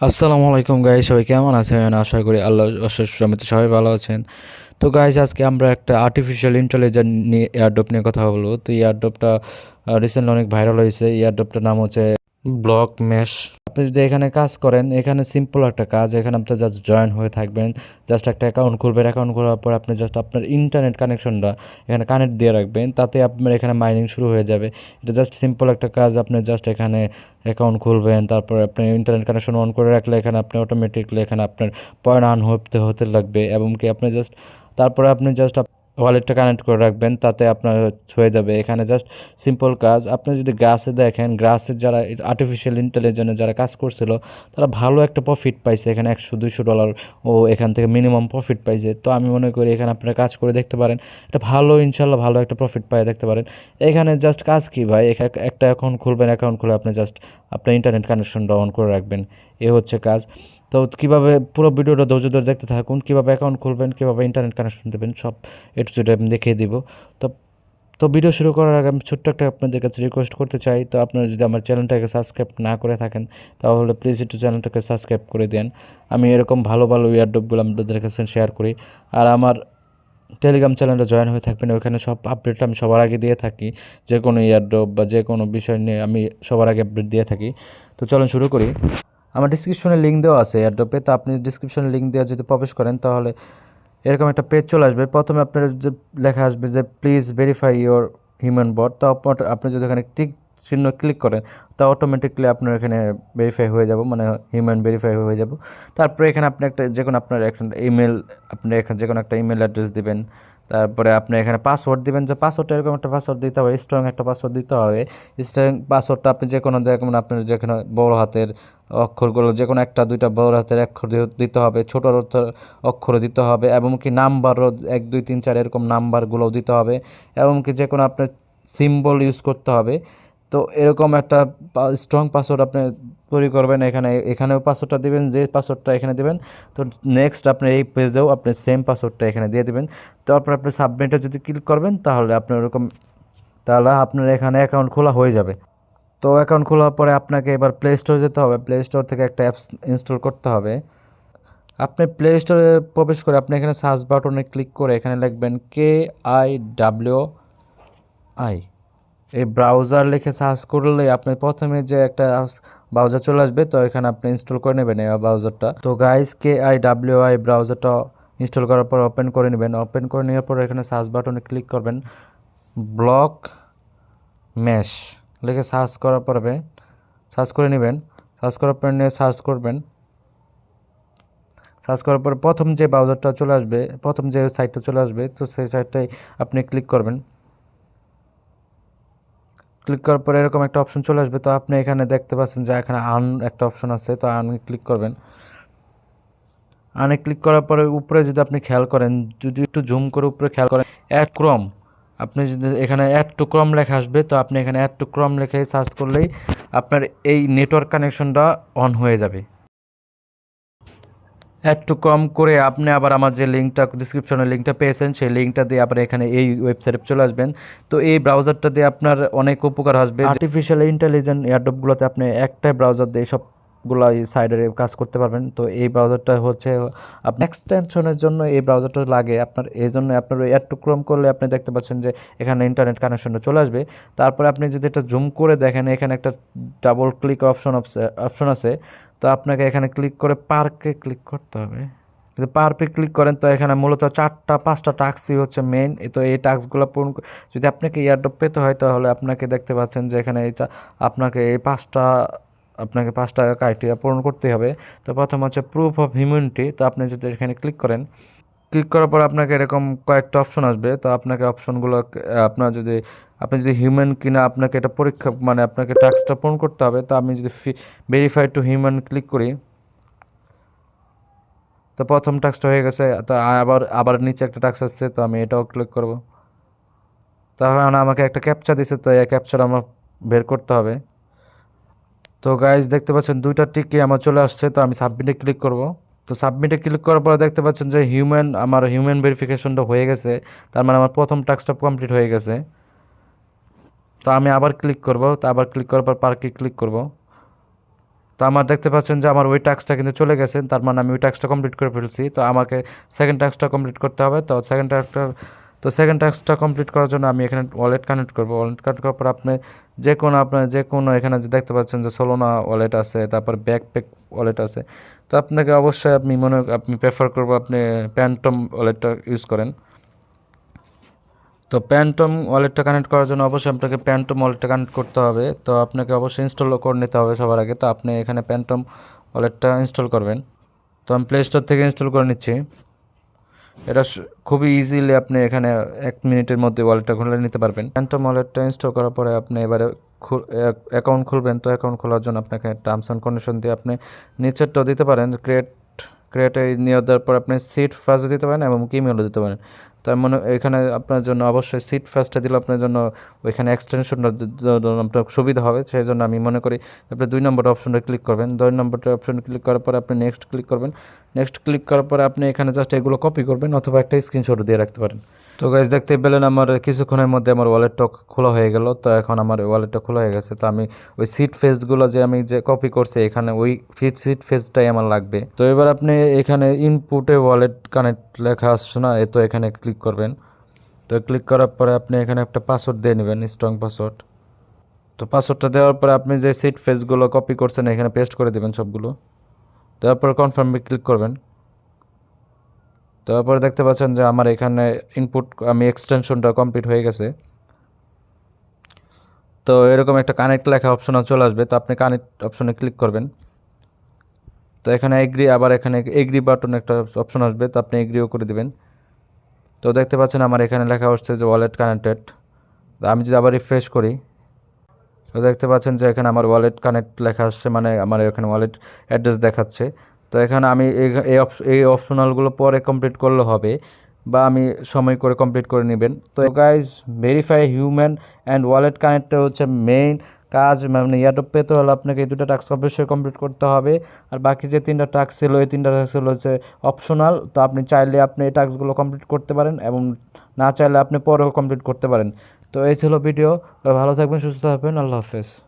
আসসালামু আলাইকুম গাইজ সবাই কেমন আছেন? আশা করি আল্লাহ অশেষ সবাই ভালো আছেন। তো গাইজ আজকে আমরা একটা আর্টিফিশিয়াল ইন্টেলিজেন্ট নিয়ে এয়ারড্রপ নিয়ে কথা বলব। তো এয়ারড্রপটা রিসেন্টলি অনেক ভাইরাল হয়েছে। এয়ারড্রপটার নাম হচ্ছে ব্লক মেশ। আপনি যদি এখানে কাজ করেন, এখানে সিম্পল একটা কাজ, এখানে আপনি জাস্ট জয়েন হয়ে থাকবেন জাস্ট একটা অ্যাকাউন্ট খুলবেন অ্যাকাউন্ট খোলার পর আপনি জাস্ট আপনার ইন্টারনেট কানেকশনটা এখানে কানেক্ট দিয়ে রাখবেন, তাতে আপনার এখানে মাইনিং শুরু হয়ে যাবে। এটা জাস্ট সিম্পল একটা কাজ, আপনি জাস্ট এখানে অ্যাকাউন্ট খুলবেন, তারপর আপনি ইন্টারনেট কানেকশন অন করে রাখলে এখানে আপনি অটোমেটিকলি এখানে আপনার পয়েন্ট আন হতে হতে লাগবে, এবং কি আপনি জাস্ট তারপরে আপনি জাস্ট ওয়ালেটটা কানেক্ট করে রাখবেন, তাতে আপনার হয়ে যাবে। এখানে জাস্ট সিম্পল কাজ, আপনি যদি গ্রাসে দেখেন, গ্রাসের যারা আর্টিফিশিয়াল ইন্টেলিজেন্সে যারা কাজ করছিল, তারা ভালো একটা প্রফিট পাইছে। এখানে একশো দুশো ডলার ও এখান থেকে মিনিমাম প্রফিট পাইছে। তো আমি মনে করি এখানে আপনারা কাজ করে দেখতে পারেন। এটা ভালো ইনশাল্লাহ ভালো একটা প্রফিট পাই দেখতে পারেন। এখানে জাস্ট কাজ কি ভাই? এখা- একটা অ্যাকাউন্ট খুলবেন অ্যাকাউন্ট খুলে আপনি জাস্ট আপনার ইন্টারনেট কানেকশনটা অন করে রাখবেন। এ হচ্ছে কাজ। তো কীভাবে, পুরো ভিডিওটা ধৈর্য ধরে দেখতে থাকুন। কীভাবে অ্যাকাউন্ট খুলবেন, কীভাবে ইন্টারনেট কানেকশন দেবেন, সব যেটা আমি দেখিয়ে দিব। তো তো ভিডিও শুরু করার আগে আমি ছোট্ট একটা আপনাদের কাছে রিকোয়েস্ট করতে চাই। তো আপনারা যদি আমার চ্যানেলটাকে সাবস্ক্রাইব না করে থাকেন, তাহলে প্লিজ একটু চ্যানেলটাকে সাবস্ক্রাইব করে দেন। আমি এরকম ভালো ভালো ইয়ারডপগুলো আপনাদের কাছে শেয়ার করি। আর আমার টেলিগ্রাম চ্যানেলে জয়েন হয়ে থাকবেন, ওখানে সব আপডেট আমি সবার আগে দিয়ে থাকি। যে কোনো ইয়ারড্রপ বা যে কোনো বিষয় নিয়ে আমি সবার আগে আপডেট দিয়ে থাকি। তো চলুন শুরু করি। আমার ডিসক্রিপশনে লিঙ্ক দেওয়া আছে এয়ারড্রপে তো আপনি ডিসক্রিপশনে লিঙ্ক দেওয়া যদি প্রবেশ করেন, তাহলে এরকম একটা পেজ চলে আসবে। প্রথমে আপনার যে লেখা আসবে যে please verify your human bot তা আপনি যদি এখানে টিক চিহ্ন ক্লিক করেন, তা অটোমেটিকলি আপনার এখানে ভেরিফাই হয়ে যাব মানে হিউম্যান ভেরিফাই হয়ে যাব। তারপরে এখানে আপনি একটা যে কোনো আপনার একটা ইমেল আপনি এখানে যে কোনো একটা ইমেল অ্যাড্রেস দিবেন। তারপরে আপনি এখানে পাসওয়ার্ড দিবেন। যে পাসওয়ার্ডটা এরকম একটা পাসওয়ার্ড দিতে হবে স্ট্রং একটা পাসওয়ার্ড দিতে হবে। স্ট্রং পাসওয়ার্ডটা আপনি যে কোনো যেমন আপনার যেখানে বড় হাতের অক্ষরগুলো, যে কোনো একটা, দুইটা বড় হাতের অক্ষর দিতে হবে ছোট অক্ষর দিতে হবে এবং কি নাম্বারও এক, দুই, তিন, চার এরকম নাম্বারগুলোও দিতে হবে এবং কি যে কোনো আপনার সিম্বল ইউজ করতে হবে। তো এরকম একটা স্ট্রং পাসওয়ার্ড আপনি তৈরি করবেন এখানে, এখানেও পাসওয়ার্ডটা দিবেন, যে পাসওয়ার্ডটা এখানে দেবেন, তো নেক্সট আপনি এই পেজেও আপনি সেম পাসওয়ার্ডটা এখানে দিয়ে দেবেন। তারপর আপনি সাবমিটে যদি ক্লিক করবেন, তাহলে আপনি ওরকম, তাহলে আপনার এখানে অ্যাকাউন্ট খোলা হয়ে যাবে। তো অ্যাকাউন্ট খোলার পরে আপনাকে এবার প্লে স্টোরে যেতে হবে। প্লে স্টোর থেকে একটা অ্যাপস ইনস্টল করতে হবে। আপনি প্লে স্টোরে প্রবেশ করে আপনি এখানে সার্চ বাটনে ক্লিক করে এখানে লিখবেন কে আই ডাব্লিউ আই এই ব্রাউজার লিখে সার্চ করলে আপনি প্রথমে যে একটা ব্রাউজার চলে আসবে, তো এখানে আপনি ইনস্টল করে নেবেন এই ব্রাউজারটা তো guys K I W I ব্রাউজারটা install করার পর ওপেন করে নেবেন। ওপেন করে নেওয়ার পর এখানে সার্চ বাটনে ক্লিক করবেন ব্লক ম্যাশ লিখে সার্চ করার পরে সার্চ করে নেবেন। সার্চ করার পর নিয়ে সার্চ করবেন। সার্চ করার পর প্রথম যে ব্রাউজারটা চলে আসবে, প্রথম যে সাইটটা চলে আসবে, তো সেই সাইটটাই আপনি ক্লিক করবেন। ক্লিক করার পরে এরকম একটা অপশন চলে আসবে। তো আপনি এখানে দেখতে পাচ্ছেন যে এখানে আন একটা অপশন আছে, তো আন ক্লিক করবেন। আনে ক্লিক করার পরে উপরে যদি আপনি খেয়াল করেন, যদি একটু জুম করে উপরে খেয়াল করেন অ্যাড ক্রম আপনি যদি এখানে অ্যাড টু ক্রম লেখা আসবে, তো আপনি এখানে অ্যাড টু ক্রম লেখে সার্চ করলেই আপনার এই নেটওয়ার্ক কানেকশনটা অন হয়ে যাবে। অ্যাড টু কম করে আপনি আবার আমার যে লিঙ্কটা ডিসক্রিপশনে লিঙ্কটা পেয়েছেন, সেই লিঙ্কটা দিয়ে আবার এখানে এই ওয়েবসাইটে চলে আসবেন। তো এই ব্রাউজারটা দিয়ে আপনার অনেক উপকার আসবে আর্টিফিশিয়াল ইন্টেলিজেন্ট এয়ারডপগুলোতে আপনি একটাই ব্রাউজার দিয়ে সবগুলো সাইডের কাজ করতে পারবেন। তো এই ব্রাউজারটা হচ্ছে এক্সটেনশনের জন্য এই ব্রাউজারটা লাগে আপনার। এই জন্য আপনার অ্যাড টু ক্রম করলে আপনি দেখতে পাচ্ছেন যে এখানে ইন্টারনেট কানেকশনটা চলে আসবে। তারপরে আপনি যদি এটা জুম করে দেখেন, এখানে একটা ডাবল ক্লিক অপশন অপশন আছে। তো আপনাকে এখানে ক্লিক করে পার্কে ক্লিক করতে হবে। যদি পার্কে ক্লিক করেন, তো এখানে মূলত চারটা, পাঁচটা টাস্কই হচ্ছে মেইন তো এই টাস্কগুলো পূরণ যদি আপনাকে ইয়ারড্রপ পেতে হয়, তাহলে আপনাকে দেখতে পাচ্ছেন যে এখানে এই আপনাকে এই পাঁচটা, আপনাকে পাঁচটা ক্রাইটেরিয়া পূরণ করতে হবে। তো প্রথম হচ্ছে প্রুফ অফ হিউম্যানিটি তো আপনি যদি এখানে ক্লিক করেন ক্লিক করার পর আপনাকে এরকম কয়েকটা অপশন আসবে। তো আপনাকে অপশনগুলো আপনার যদি, আপনি যদি হিউম্যান কিনা আপনাকে এটা পরীক্ষা মানে আপনাকে টাস্কটা পূরণ করতে হবে। তো আমি যদি ভেরিফাই টু হিউম্যান ক্লিক করি। তো প্রথম টাস্কটা হয়ে গেছে। তো আবার আবার নিচে একটা টাস্ক আসছে। তো আমি এটাও ক্লিক করব। তখন আমাকে একটা ক্যাপচা দিছে। তো এই ক্যাপচার আমার বের করতে হবে। তো গাইজ দেখতে পাচ্ছেন দুইটা টিকে আমার চলে আসছে। তো আমি সাবমিটে ক্লিক করব। তো সাবমিটে ক্লিক করার পরে দেখতে পাচ্ছেন যে হিউম্যান আমার হিউম্যান ভেরিফিকেশনটা হয়ে গেছে। তার মানে আমার প্রথম টাস্কটা কমপ্লিট হয়ে গেছে। তো আমি আবার ক্লিক করব। তো আবার ক্লিক করার পর পার্কে ক্লিক করব। তো আমার দেখতে পাচ্ছেন যে আমার ওই টাস্কটা কিন্তু চলে গেছে। তার মানে আমি ওই টাস্কটা কমপ্লিট করে ফেলছি। তো আমাকে সেকেন্ড টাস্কটা কমপ্লিট করতে হবে। তো সেকেন্ড টাস্কটা তো সেকেন্ড টাস্কটা কমপ্লিট করার জন্য আমি এখানে ওয়ালেট কানেক্ট করব। ওয়ালেট কানেক্ট করার পর আপনি যে কোনো আপনার যে কোনো এখানে যে দেখতে পাচ্ছেন যে সোলোনা ওয়ালেট আছে, তারপর ব্যাকপ্যাক ওয়ালেট আছে। তো আপনাকে অবশ্যই আপনি মনে আপনি প্রেফার করব আপনি প্যান্টম ওয়ালেটটা ইউজ করেন। তো প্যান্টম ওয়ালেটটা কানেক্ট করার জন্য অবশ্যই আপনাকে প্যান্টম ওয়ালেটটা কানেক্ট করতে হবে। তো আপনাকে অবশ্যই ইনস্টল করে নিতে হবে সবার আগে। তো আপনি এখানে প্যান্টম ওয়ালেটটা ইনস্টল করবেন। তো আমি প্লে স্টোর থেকে ইনস্টল করে নিচ্ছি। এটা খুবই ইজিলি আপনি এখানে এক মিনিটের মধ্যে ওয়ালেটটা খুলে নিতে পারবেন। ফ্যান্টম ওয়ালেটটা ইনস্টল করার পরে আপনি এবারে অ্যাকাউন্ট খুলবেন। তো অ্যাকাউন্ট খোলার জন্য আপনাকে টার্মস অ্যান্ড কন্ডিশন দিয়ে আপনি নিচেরটাও দিতে পারেন। ক্রিয়েট ক্রিয়েটে নিয়ে দেওয়ার পর আপনি সিট ফার্স্ট দিতে পারেন এবং কিমেলও দিতে পারেন। তার মানে এখানে আপনার জন্য অবশ্যই সিট ফার্স্টে দিলে আপনার জন্য ওইখানে এক্সটেনশনটা আপনার সুবিধা হবে। সেই জন্য আমি মনে করি আপনি দুই নম্বর অপশনটা ক্লিক করবেন। দুই নম্বরটা অপশন ক্লিক করার পরে আপনি নেক্সট ক্লিক করবেন। নেক্সট ক্লিক করার পরে আপনি এখানে জাস্ট এগুলো কপি করবেন অথবা একটা স্ক্রিনশট দিয়ে রাখতে পারেন। তো গাইজ দেখতে পেলেন আমার কিছুক্ষণের মধ্যে আমার ওয়ালেটটা খোলা হয়ে গেল। তো এখন আমার ওয়ালেটটা খোলা হয়ে গেছে। তো আমি ওই সিট ফেসগুলো যে আমি যে কপি করছি, এখানে ওই ফিট সিট ফেসটাই আমার লাগবে। তো এবার আপনি এখানে ইনপুটে ওয়ালেট কানেক্ট লেখা আসছে না, এ তো এখানে ক্লিক করবেন। তো ক্লিক করার পরে আপনি এখানে একটা পাসওয়ার্ড দিয়ে নেবেন স্ট্রং পাসওয়ার্ড তো পাসওয়ার্ডটা দেওয়ার পরে আপনি যে সিট ফেসগুলো কপি করছেন, এখানে পেস্ট করে দেবেন সবগুলো। দেওয়ার পরে কনফার্মে ক্লিক করবেন। তারপরে দেখতে পাচ্ছেন যে আমার এখানে ইনপুট আমি এক্সটেনশনটা কমপ্লিট হয়ে গেছে। তো এরকম একটা কানেক্ট লেখা অপশন চলে আসবে। তো আপনি কানেক্ট অপশনে ক্লিক করবেন। তো এখানে এগ্রি আবার এখানে এগ্রি বাটন একটা অপশন আসবে। তো আপনি এগ্রিও করে দিবেন। তো দেখতে পাচ্ছেন আমার এখানে লেখা হচ্ছে যে ওয়ালেট কানেক্টেড তো আমি যদি আবার রিফ্রেশ করি, তো দেখতে পাচ্ছেন যে এখানে আমার ওয়ালেট কানেক্ট লেখা আসছে। মানে আমার এখানে ওয়ালেট অ্যাড্রেস দেখাচ্ছে। তো এখানে আমি এই- এই অপশ এই অপশনালগুলো পরে কমপ্লিট করলে হবে বা আমি সময় করে কমপ্লিট করে নেবেন। তো guys verify human and wallet কানেক্টটা হচ্ছে মেইন কাজ মানে ইয়ারডপ পেতে হলে আপনাকে এই দুটো টাস্ক অবশ্যই কমপ্লিট করতে হবে। আর বাকি যে তিনটা টাস্ক ছিল, এই তিনটা টাস্ক ছিল হচ্ছে অপশনাল তো আপনি চাইলে আপনি এই টাস্কগুলো কমপ্লিট করতে পারেন এবং না চাইলে আপনি পরেও কমপ্লিট করতে পারেন। তো এই ছিল ভিডিও ভালো থাকবেন, সুস্থ থাকবেন, আল্লাহ হাফেজ।